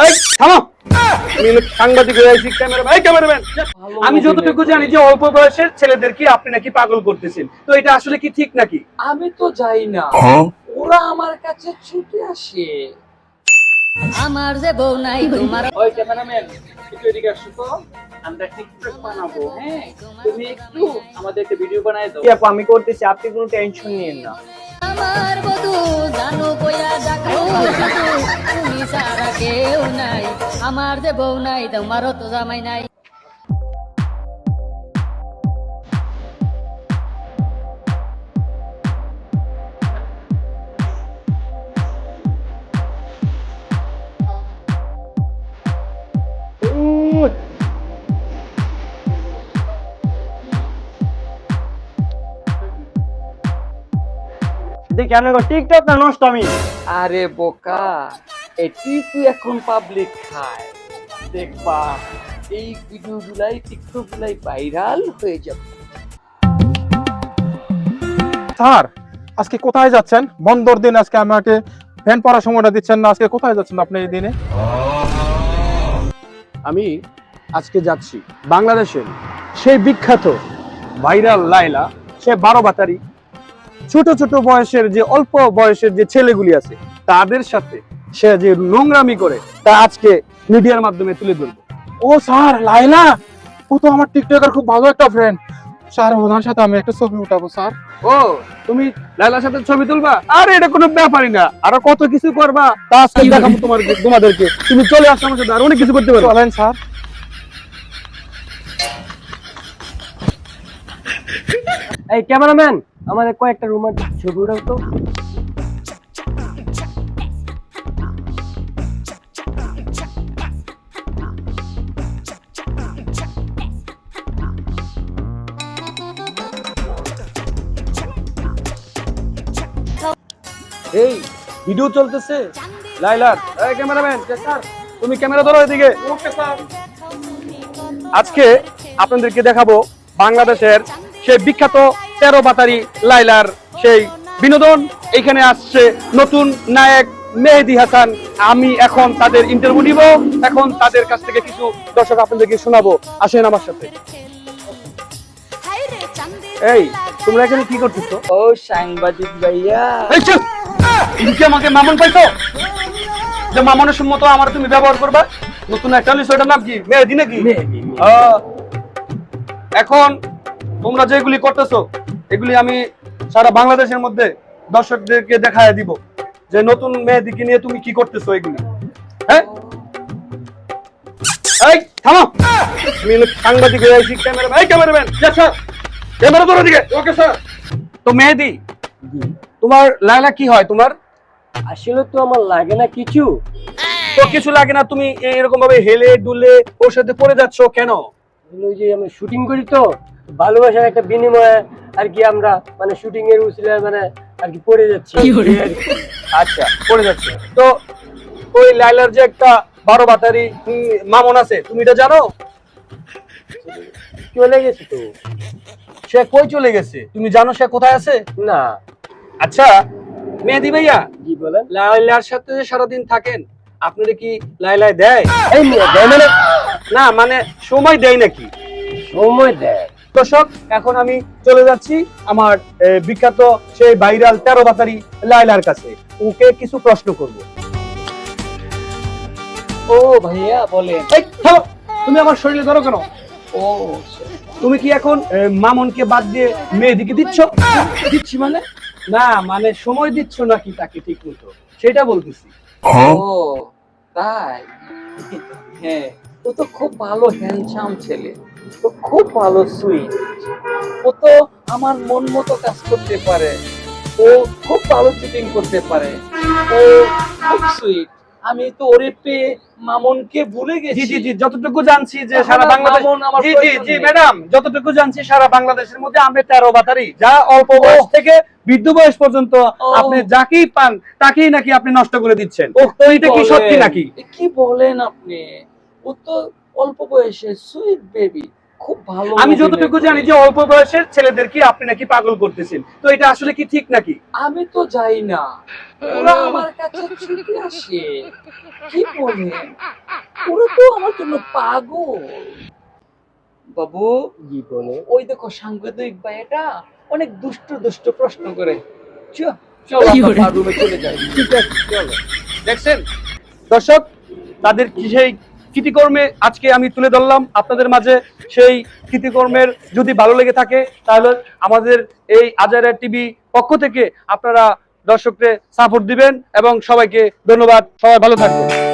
এই থামো। আমি সাংবাদিক হয়ে যতটুকু জানি যে অল্প বয়সের ছেলেদেরকে আপনি নাকি পাগল করতেছেন? তো এটা আসলে কি ঠিক নাকি? আমি তো যাই না। ওরা আমার কাছে ছুটে আসে। আমার যে বউ নাই তোমার ওই ক্যামেরাম্যান একটু এদিকে আসো তো। আমরা টিকটক বানাবো হ্যাঁ? তুমি একটু আমাদের একটা ভিডিও বানায় দাও। আপু আমি করতেছি আপনি কোনো টেনশন নিয়েন না। আমার জানো বয়া ডাকো। তুমি সারা কেউ নাই আমার যে বউ নাই তোমারও তো জামাই নাই। দেখি আমি টিকটক না নষ্ট আমি? আরে বোকা এটি তুই এখন পাবলিক খায়? দেখবা এই ভিডিও গুলাই টিকটক গুলাই ভাইরাল হয়ে যাবে। স্যার আজকে কোথায় যাচ্ছেন? বন্দর দিন আজকে আমাকে ফ্যান পড়ার সময়টা দিচ্ছেন না আজকে কোথায় যাচ্ছেন আপনি এই দিনে? আমি আজকে যাচ্ছি বাংলাদেশের সেই বিখ্যাত ভাইরাল লাইলা সে বারো বাতারি ছোট ছোট বয়সের যে অল্প বয়সের যে ছেলেগুলি আছে তাদের সাথে সে যে নোংরামি করে তা আজকে মিডিয়ার মাধ্যমে তুলে ধরবো। ও স্যার লাইলা ও তো আমার টিকটকার খুব ভালো একটা ফ্রেন্ড স্যার ওনার সাথে আমি একটা ছবি উঠাবো স্যার। ও তুমি লাইলার সাথে ছবি তুলবা? আরে এটা কোনো ব্যাপারই না। আরও কত কিছু করবা তা আজকে দেখাবো তোমার তোমাদেরকে। তুমি চলে আসো আমার সাথে আর অনেক কিছু করতে পারো। চলেন স্যার। এই ক্যামেরাম্যান! আমাদের কয়েকটা রোমান্টিক ছবি উঠাও তো। এই ভিডিও চলতেছে? লাইলার, এই ক্যামেরাম্যান স্যার তুমি ক্যামেরা ধরো এদিকে। আজকে আপনাদেরকে দেখাবো বাংলাদেশের সেই বিখ্যাত তেরো বাতারি লাইলার সেই বিনোদন। এখানে আসছে নতুন নায়ক মেহেদি হাসান। আমি এখন তাদের ইন্টারভিউ নিব। এখন তাদের কাছ থেকে কিছু দর্শক আপনাদেরকে শোনাবো। আসেন আমার সাথে। এই তোমরা এখানে কি করতেছো? ও সাংবাদিক ভাইয়া! তুমি আমাকে মামন পাইছো? যে মামনের সম্মত আমার তুমি ব্যবহার করবা। নতুন একটা লিস্ট ওটার নাম কি? মেহেদি নাকি? এখন তোমরা যেগুলি করতেছো এগুলি আমি সারা বাংলাদেশের মধ্যে দর্শকদেরকে দেখায় দিব যে নতুন মেহেদিকে নিয়ে তুমি কি করতেছো এগুলি। হ্যাঁ? এই থামো! আমি সাংবাদিক হয়ে আছি ক্যামেরা এই ক্যামেরাম্যান! স্যার! ক্যামেরা ধরো দিকে ওকে স্যার! তো মেহেদি তোমার লাইলা কি হয়? তোমার? আসলে তো আমার লাগে না কিছু। তো কিছু লাগে না তুমি এরকম ভাবে হেলে ডুলে ওর সাথে পড়ে যাচ্ছ কেন? ওই যে আমরা শুটিং করি তো ভালোবাসার একটা বিনিময়ে আর কি আমরা মানে শুটিং এর মানে আর কি পড়ে যাচ্ছি। আচ্ছা পড়ে যাচ্ছে। তো ওই লাইলার যে একটা বারো বাতারি মামন আছে তুমি এটা জানো? চলে গেছি তো। সে কই চলে গেছে? তুমি জানো সে কোথায় আছে? না। আচ্ছা মেহেদি ভাইয়া। কি বলেন। লাইলার সাথে যে সারাদিন থাকেন আপনারা কি লাইলায় দেয়? এই দেয় মানে না মানে সময় দেয় নাকি? সময় দেয়। দর্শক এখন আমি চলে যাচ্ছি আমার বিখ্যাত সেই ভাইরাল তেরো বাতারি লাইলার কাছে। ওকে কিছু প্রশ্ন করব। ও ভাইয়া থামো! তুমি আমার শরীরে ধরো কেন? ও তুমি কি এখন মামনকে বাদ দিয়ে মেয়েদিকে দিচ্ছ? দিচ্ছি মানে? না মানে সময় দিচ্ছ নাকি তাকে ঠিক মতো? সেটা বলতেছি। ও তাই? হ্যাঁ। ও তো খুব ভালো হ্যান্ডসাম ছেলে। ও খুব ভালো সুইট ও তো আমার মন মতো কাজ করতে পারে। ও খুব ভালো চিটিং করতে পারে। ও খুব সুইট আমি তো ওরে পেয়ে মামনকে ভুলে গেছি। জি জি যতটুকু জানছি যে সারা বাংলাদেশ জি জি জি ম্যাডাম যতটুকু জানছি সারা বাংলাদেশের মধ্যে আমরা তেরো বাতারি। যা অল্প বয়স থেকে বৃদ্ধ বয়স পর্যন্ত আপনি যাকেই পান তাকেই নাকি আপনি নষ্ট করে দিচ্ছেন। ও তো এটা কি সত্যি নাকি? কি বলেন আপনি? ও তো অল্প বয়সে সুইট বেবি খুব ভালো আমি যতটুকু জানি যে অল্প বয়সের ছেলেদেরকে আপনি নাকি পাগল করতেছেন? তো এটা আসলে কি ঠিক নাকি? আমি তো যাই না। ওরা আমার কাছে ছুটে আসে। কি বলে ওরা তো আমার জন্য পাগল। বাবু জি বলে? ওই দেখো সাংবাদিক ভাইটা অনেক দুষ্ট দুষ্ট প্রশ্ন করে। চল চল রুমে চলে যাই। ঠিক আছে চলো। দেখছেন? দর্শক তাদের কি সেই কৃতিকর্মে আজকে আমি তুলে ধরলাম। আপনাদের মাঝে সেই কৃতিকর্মের যদি ভালো লেগে থাকে, তাহলে আমাদের এই আজারা টিভি পক্ষ থেকে আপনারা দর্শকদের সাপোর্ট দিবেন এবং সবাইকে ধন্যবাদ। সবাই ভালো থাকবেন।